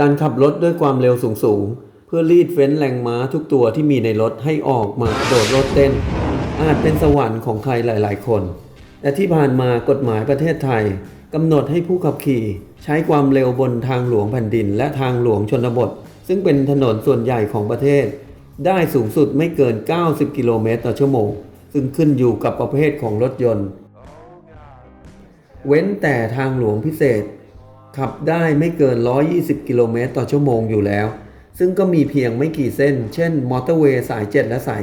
การขับรถด้วยความเร็วสูงๆ เพื่อรีดเฟ้นแรงม้าทุกตัวที่มีในรถให้ออกมาโดดรถเต้น อาจเป็นสวรรค์ของใครหลายๆ คน แต่ที่ผ่านมากฎหมายประเทศไทยกำหนดให้ผู้ขับขี่ ใช้ความเร็วบนทางหลวงแผ่นดิน และทางหลวงชนบท ซึ่งเป็นถนนส่วนใหญ่ของประเทศ ได้สูงสุดไม่เกิน 90 กิโลเมตรต่อชั่วโมง ซึ่งขึ้นอยู่กับประเภทของรถยนต์ เว้นแต่ทางหลวงพิเศษ ขับได้ไม่เกิน 120 กิโลเมตรต่อชั่วโมงอยู่แล้ว ซึ่งก็มีเพียงไม่กี่เส้น เช่น มอเตอร์เวย์สาย 7 และสาย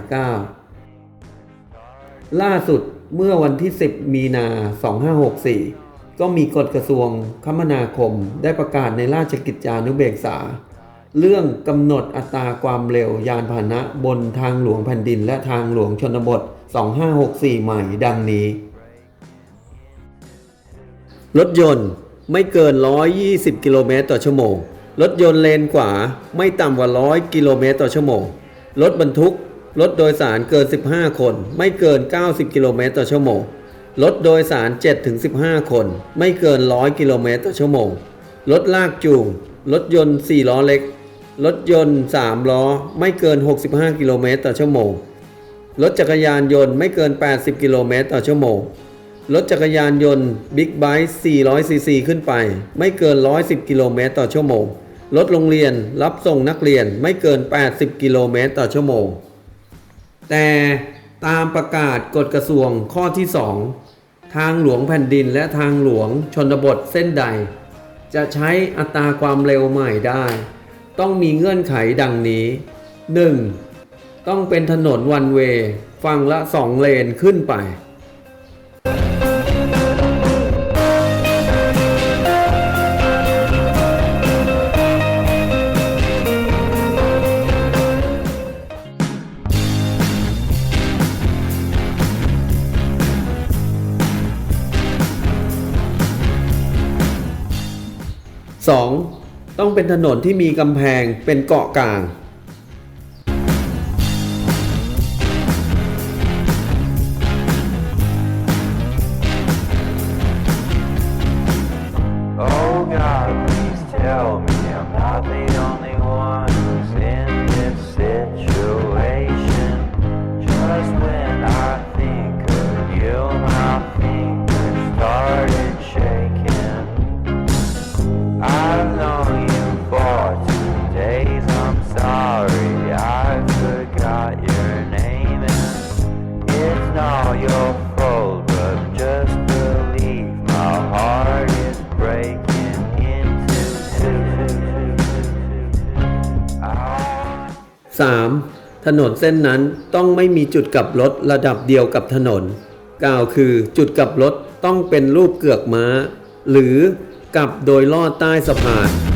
9 ล่าสุดเมื่อวันที่ 10 มีนา 2564 ก็มีกฎกระทรวงคมนาคมได้ประกาศในราชกิจจานุเบกษา เรื่องกำหนดอัตราความเร็วยานพาหนะบนทางหลวงแผ่นดินและทางหลวงชนบท 2564 ใหม่ดังนี้ รถยนต์ ไม่เกิน 120 กิโลเมตรต่อชั่วโมง รถยนต์เลนขวาไม่ต่ำกว่า 100 กิโลเมตรต่อชั่วโมง รถบรรทุก รถโดยสารเกิน 15 คน ไม่เกิน 90 กิโลเมตรต่อชั่วโมง รถโดยสาร 7-15 คน ไม่เกิน 100 กิโลเมตรต่อชั่วโมง รถลากจูง รถยนต์ 4 ล้อเล็ก รถยนต์ 3 ล้อ ไม่เกิน 65 กิโลเมตรต่อชั่วโมง รถจักรยานยนต์ไม่เกิน 80 กิโลเมตรต่อชั่วโมง รถจักรยานยนต์บิ๊กไบค์ 400 ซีซี ขึ้นไป ไม่เกิน 110 กิโลเมตรต่อชั่วโมง รถโรงเรียนรับส่งนักเรียนไม่เกิน 80 กิโลเมตรต่อชั่วโมง แต่ตามประกาศกฎกระทรวงข้อที่ 2 ทางหลวงแผ่นดินและทางหลวงชนบทเส้นใด จะใช้อัตราความเร็วใหม่ได้ ต้องมีเงื่อนไขดังนี้ 1. ต้องเป็นถนนวันเวย์ฝั่งละ 2 เลนขึ้นไป 2. ต้องเป็นถนนที่มีกำแพงเป็นเกาะกลาง it's not your fault. But just believe my heart is breaking into two. 3. ถนนเส้นนั้นต้องไม่มีจุดกลับรถระดับเดียวกับถนน กล่าวคือจุดกลับรถต้องเป็นรูปเกือกม้า หรือกลับโดยลอดใต้สะพาน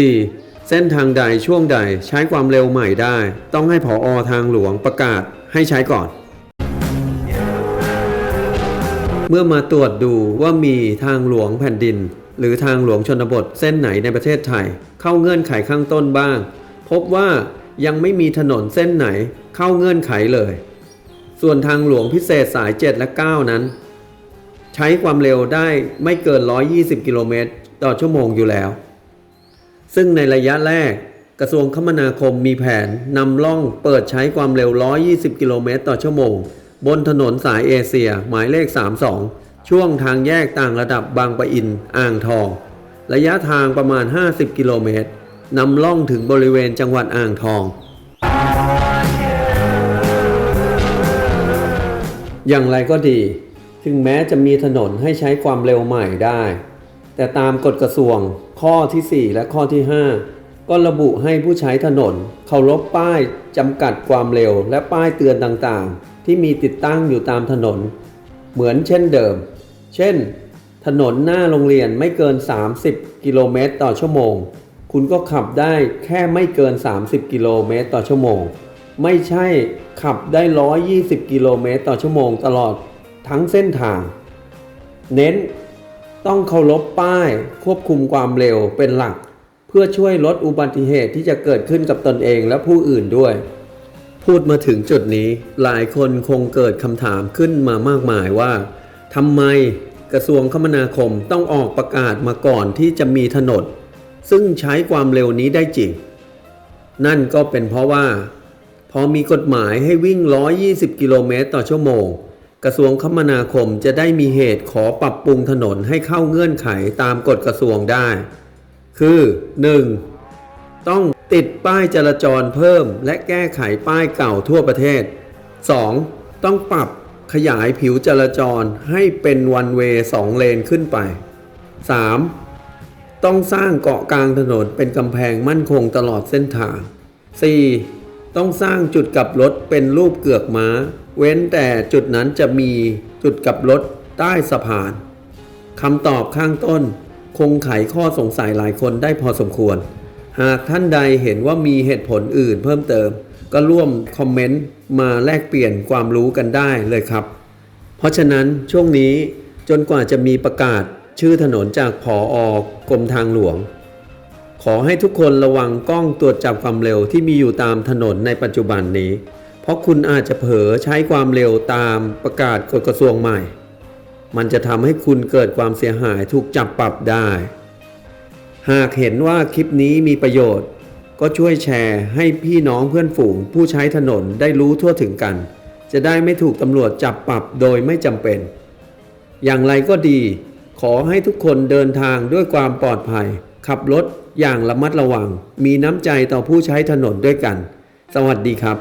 4. เส้นทางใดช่วงใดใช้ความเร็วใหม่ได้ ต้องให้ผออทางหลวงประกาศให้ใช้ก่อน เมื่อมาตรวจดูว่ามีทางหลวงแผ่นดิน หรือทางหลวงชนบทเส้นไหนในประเทศไทย เข้าเงื่อนไขข้างต้นบ้าง พบว่ายังไม่มีถนนเส้นไหนเข้าเงื่อนไขเลย ส่วนทางหลวงพิเศษสาย 7 และ 9 นั้น ใช้ความเร็วได้ไม่เกิน 120 กิโลเมตรต่อชั่วโมงอยู่แล้ว ซึ่งในระยะแรกกระทรวงคมนาคมมีแผนนำล่องเปิดใช้ความเร็ว 120 กิโลเมตรต่อชั่วโมง บนถนนสายเอเชีย หมายเลข 32 ช่วงทางแยกต่างระดับบางปะอิน อ่างทอง ระยะทางประมาณ 50 กิโลเมตรนำล่องถึงบริเวณจังหวัดอ่างทอง อย่างไรก็ดี ถึงแม้จะมีถนนให้ใช้ความเร็วใหม่ได้ แต่ตามกฎกระทรวง ข้อที่ 4 และข้อที่ 5 ก็ระบุให้ผู้ใช้ถนนเคารพป้ายจำกัดความเร็ว และป้ายเตือนต่างๆ ที่มีติดตั้งอยู่ตามถนน เหมือนเช่นเดิม เช่น ถนนหน้าโรงเรียนไม่เกิน 30 กิโลเมตรต่อชั่วโมง คุณก็ขับได้แค่ไม่เกิน 30 กิโลเมตรต่อชั่วโมง ไม่ใช่ขับได้ 120 กิโลเมตรต่อชั่วโมงตลอดทั้งเส้นทาง เน้น ต้องเคารพป้ายควบคุมความเร็วเป็นหลัก เพื่อช่วยลดอุบัติเหตุที่จะเกิดขึ้นกับตนเองและผู้อื่นด้วย พูดมาถึงจุดนี้หลายคนคงเกิดคำถามขึ้นมามากมายว่าทำไมกระทรวงคมนาคมต้องออกประกาศมาก่อนที่จะมีถนน ซึ่งใช้ความเร็วนี้ได้จริง นั่นก็เป็นเพราะว่า พอมีกฎหมายให้วิ่ง 120 กิโลเมตรต่อชั่วโมง กระทรวงคมนาคมจะได้มีเหตุขอปรับปรุงถนนให้เข้าเงื่อนไขตามกฎกระทรวงได้ คือ 1. ต้องติดป้ายจราจรเพิ่ม และแก้ไขป้ายเก่าทั่วประเทศ 2. ต้องปรับขยายผิวจราจรให้เป็นวันเวย์สองเลนขึ้นไป 3. ต้องสร้างเกาะกลางถนนเป็นกำแพงมั่นคงตลอดเส้นทาง 4. ต้องสร้างจุดกลับรถเป็นรูปเกือกม้า เว้นแต่จุดนั้นจะมีจุดกลับรถใต้สะพานคำตอบข้างต้น คงไขข้อสงสัยหลายคนได้พอสมควร หากท่านใดเห็นว่ามีเหตุผลอื่นเพิ่มเติม ก็ร่วมคอมเมนต์มาแลกเปลี่ยนความรู้กันได้เลยครับ เพราะฉะนั้นช่วงนี้จนกว่าจะมีประกาศชื่อถนนจากผออกรมทางหลวง ขอให้ทุกคนระวังกล้องตรวจจับความเร็วที่มีอยู่ตามถนนในปัจจุบันนี้ เพราะคุณอาจจะเผลอใช้ความเร็วตามประกาศกฎกระทรวงใหม่ มันจะทำให้คุณเกิดความเสียหายถูกจับปรับได้ หากเห็นว่าคลิปนี้มีประโยชน์ ก็ช่วยแชร์ให้พี่น้องเพื่อนฝูงผู้ใช้ถนนได้รู้ทั่วถึงกัน จะได้ไม่ถูกตำรวจจับปรับโดยไม่จำเป็น อย่างไรก็ดี ขอให้ทุกคนเดินทางด้วยความปลอดภัย ขับรถอย่างระมัดระวัง มีน้ำใจต่อผู้ใช้ถนนด้วยกัน สวัสดีครับ